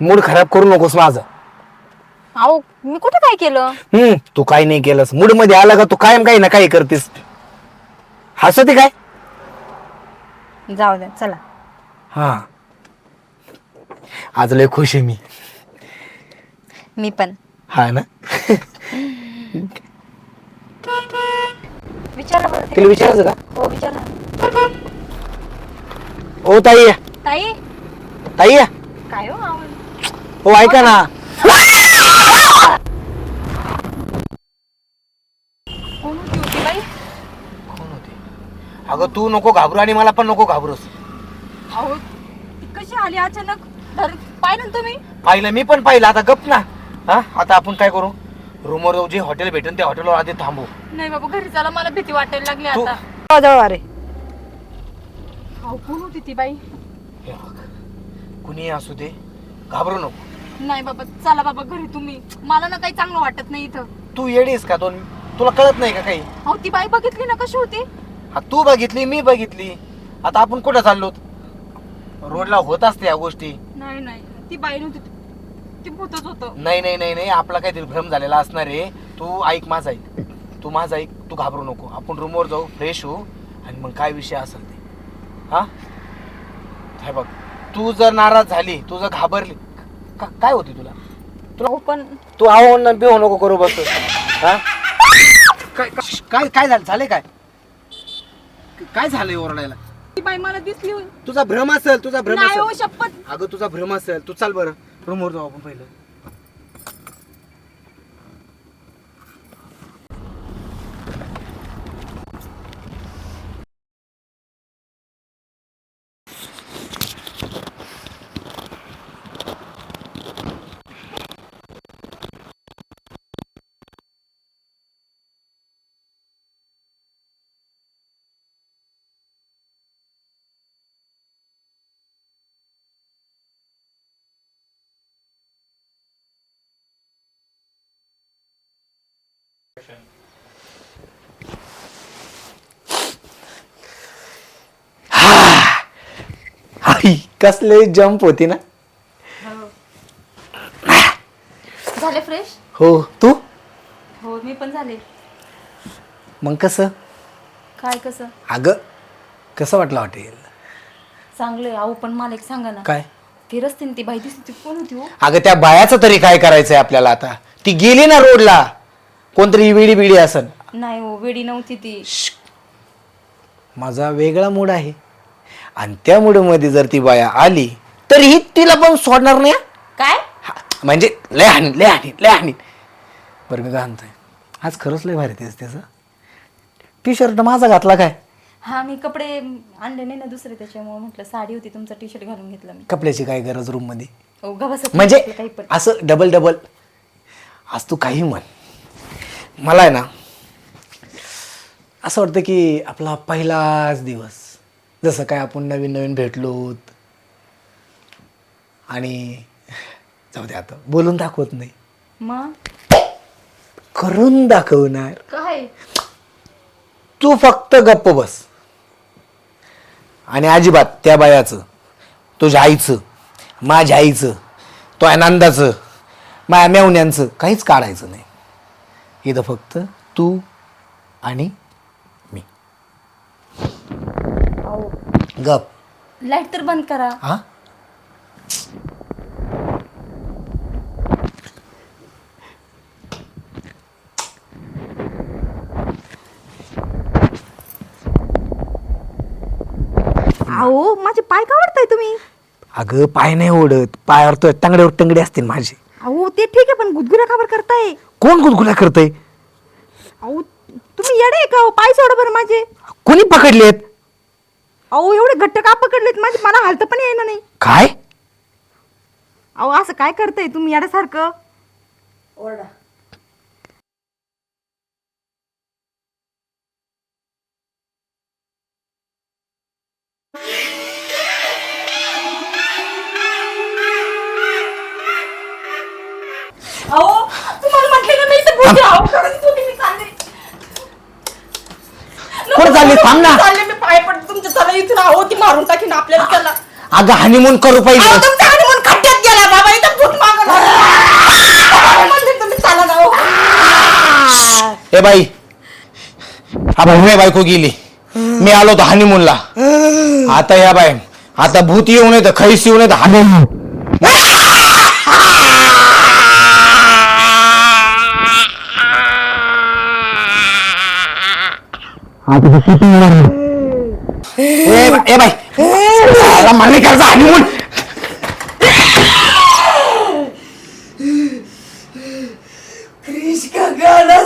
Mood खराब करू नकोस माझा. अहो मी कुठे काय केलं? हम्म तू काही नाही केलंस. मूडमध्ये आला का तू कायम काही ना काही करतेस. हसते काय? जाऊ द्या चला. हा. आज लय खुश आहे मी. मी पण. हा ना? विचारा बरं तिला विचारायचं का? हो विचारा. ओ ताई. ताई? ताई. काय हो हो ऐका ना. कोण होती होती बाई? कोण होते? अगं तू नको घाबरू आणि मला पण नको घाबरूस. अहो ती कशी आली अचानक? पाहिलं ना तुम्ही? पाहिलं मी पण पाहिलं. आता गप ना. हा? आता आपण काय करू? रूमवर जाऊ जे हॉटेल भेटेल त्या हॉटेलवर आधी थांबू. नाही बाबा घरी चला. मला भीती वाटायला लागली तू- आता. जवळ अरे अहो कोण होती ती बाई? हे बघ, कुणीही असू दे. घाबरू नको. नाही बाबा चला बाबा घरी तुम्ही. मला ना काही चांगलं वाटत नाही इथं. तू येडीस का दोन? तुला कळत नाही का काही? अहो ती बाई बघितली ना कशी होती? हा तू बघितली मी बघितली. आता आपण कुठं चाललो रोडला होत असते या गोष्टी. नाही नाही. ती बाई नव्हती. ती भूतच होतं. नाही नाही नाही नाही. आपला काहीतरी भ्रम झालेला असणार आहे. तू ऐक माझा ऐक. तू माझा ऐक. तू घाबरू नको. आपण रूमवर जाऊ फ्रेश होऊ. आणि मग काय विषय असेल ते? हा? हे बघ. तू जर नाराज झाली तू जर घाबरली का- काय होती तुला? अहो पण तू आहो बिहो नको करू बस. हा? काय काय काय झालं झाले काय? काय झालंय ओरडायला? ती बाई मला दिसली. होती. तुझा भ्रम असेल तुझा भ्रम नाही हो असेल शपथ. अगं तुझा भ्रम असेल. तू चाल बरं. रूमवर जाऊ आपण पहिलं. कसले जंप होती ना? झाले फ्रेश हो. तू? हो मी पण झाले. मग कसं? काय कसं? अगं कसं वाटलं हॉटेल? चांगलं अहो पण मला एक सांगा ना. काय? ती रस्त्याने ती बाई दिसली ती कोण होती हो? अगं त्या बायाचं तरी काय करायचंय आपल्याला आता? ती गेली ना रोडला. कोणतरी विडी बिडी असन. नाही हो वेडी नव्हती ती. माझा वेगळा मूड आहे. आणि त्या मूडमध्ये जर ती बाया आली तरीही तिला पण सोडणार नाही हा. काय? हा, म्हणजे लय हानी लय हानी लय हानी बरं मी काय म्हणतोय आज खरंच लय भारी तेच त्याचं टी शर्ट माझा घातला काय? हा मी कपडे आणले नाही ना दुसरे त्याच्यामुळे म्हटलं साडी होती तुमचा टी शर्ट घालून घेतला मी. कपड्याची काय गरज रूममध्ये? ओ गव्हाचं म्हणजे काही पण. असं डबल डबल आज तू काही म्हण. मला आहे ना. असं वाटतं की आपला पहिलाच दिवस जसं काय आपण नवीन नवीन भेटलो आणि जाऊ दे आता बोलून दाखवत नाही. मग? करून दाखवणार. काय? तू फक्त गप्प बस. आणि अजिबात त्या बायाचं तुझ्या आईचं माझ्या आईचं तो आनंदाचं माझ्या मेवण्यांचं काहीच काढायचं नाही. इथं फक्त तू आणि मी. गप. लाइट तर बंद करा. हा अहो माझे पाय का वाढताय तुम्ही? अगं पाय नाही ओढत. पायावर तो टांगड्यावर टंगडे असतील माझे. अहो ते ठीक आहे पण गुदगुल्या खबर करताय? कोण गुदगुल्या करतय? अहो तुम्ही येडे आहे का हो? पाय सोडा बरं माझे. कोणी पकडलेत? अहो एवढे घट्ट का पकडलेत? माझे मला हालत पण येईना नाही. काय? अहो असं काय करताय तुम्ही येड्यासारखं? ओरडा. अहो पूजा चालले. ना. चालले मी पाय पडतो. तुमच्या चला आहो ती मारून टाकीन आपल्याला त्याला अगं हनीमून करू पाहिजे. तुमचा खड्ड्यात गेला बाबा. इथं भूत मागं हो. बाई. आबा बायको गेली. मी आलो होतो हनीमूनला आता या बाई. आता भूत येऊ नये खैस येऊ नये तर हनीमून आता ते कुठून येणार नाही. ए ए बाई. साला मान्य करायचा आणि म्हणून क्रिश का गाना